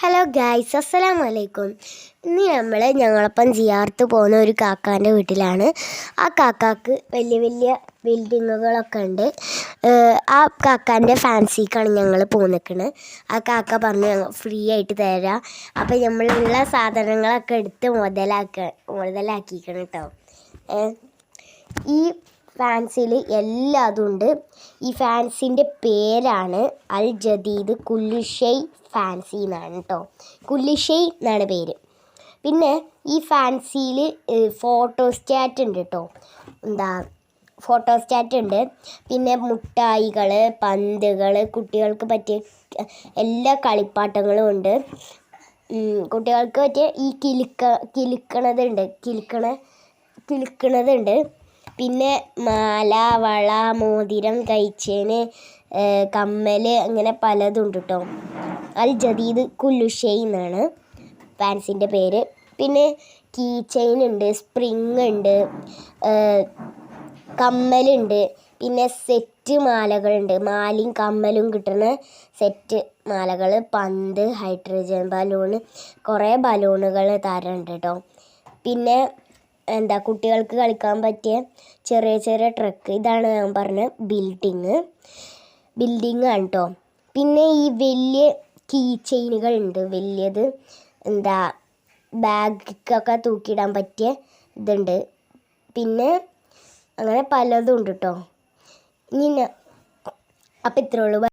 Hello guys അസ്സലാം വലൈക്കും ഇന്ന് നമ്മൾ ഞങ്ങളൊപ്പം ജിയാർത്ത് പോകുന്ന ഒരു കാക്കാന്റെ വീട്ടിലാണ്. ആ കാക്കാക്ക് വലിയ വലിയ ബിൽഡിങ്ങുകളൊക്കെ ഉണ്ട്. ആ കാക്കാന്റെ ഫാൻസിക്കാണ് ഞങ്ങൾ പോന്നിക്കണത് ആ കാക്ക പറഞ്ഞു ഫ്രീ ആയിട്ട് തരാം. അപ്പോൾ നമ്മളുള്ള സാധനങ്ങളൊക്കെ എടുത്ത് മുതലാക്ക മുതലാക്കിക്കണം കേട്ടോ ഈ ഫാൻസിയിൽ എല്ലാതും ഉണ്ട്. ഈ ഫാൻസിന്റെ പേരാണ് അൽ ജദീദ് കുല്ലിഷൈ ഫാൻസി എന്നാണ് കേട്ടോ കുല്ലിഷൈ എന്നാണ് പേര്. പിന്നെ ഈ ഫാൻസിയിൽ ഫോട്ടോസ്റ്റാറ്റ് ഉണ്ട് കേട്ടോ എന്താ ഫോട്ടോസ്റ്റാറ്റ് ഉണ്ട്. പിന്നെ മുട്ടായികൾ പന്തുകൾ കുട്ടികൾക്ക് പറ്റിയ എല്ലാ കളിപ്പാട്ടങ്ങളും ഉണ്ട്. കുട്ടികൾക്ക് പറ്റിയ ഈ കിലുക്ക കിലുക്കണതുണ്ട് കിലുക്കണ കിലുക്കണതുണ്ട്. പിന്നെ മാല വള മോതിരം കൈച്ചേന് കമ്മൽ അങ്ങനെ പലതുണ്ട് കേട്ടോ അൽ ജദീദ് കുല്ലുഷൈ എന്നാണ് പാൻസിന്റെ പേര്. പിന്നെ കീ ചെയിൻ ഉണ്ട് സ്പ്രിങ് ഉണ്ട് കമ്മലുണ്ട് പിന്നെ സെറ്റ് മാലകളുണ്ട് മാലയും കമ്മലും കിട്ടുന്ന സെറ്റ് മാലകൾ പന്ത് ഹൈഡ്രജൻ ബലൂൺ കുറേ ബലൂണുകൾ തരുന്നുണ്ട് കേട്ടോ പിന്നെ എന്താ കുട്ടികൾക്ക് കളിക്കാൻ പറ്റിയ ചെറിയ ചെറിയ ട്രക്ക് ഇതാണ് ഞാൻ പറഞ്ഞ ബിൽഡിങ് ബിൽഡിങ് ആണ് കേട്ടോ പിന്നെ ഈ വലിയ കീ ചെയിനുകൾ ഉണ്ട്. വലിയത് എന്താ ബാഗൊക്കെ തൂക്കിയിടാൻ പറ്റിയ ഇതുണ്ട്. പിന്നെ അങ്ങനെ പലതും ഉണ്ട് കേട്ടോ ഇനി അപ്പോൾ അപ്പം ഇത്രേ ഉള്ളൂ.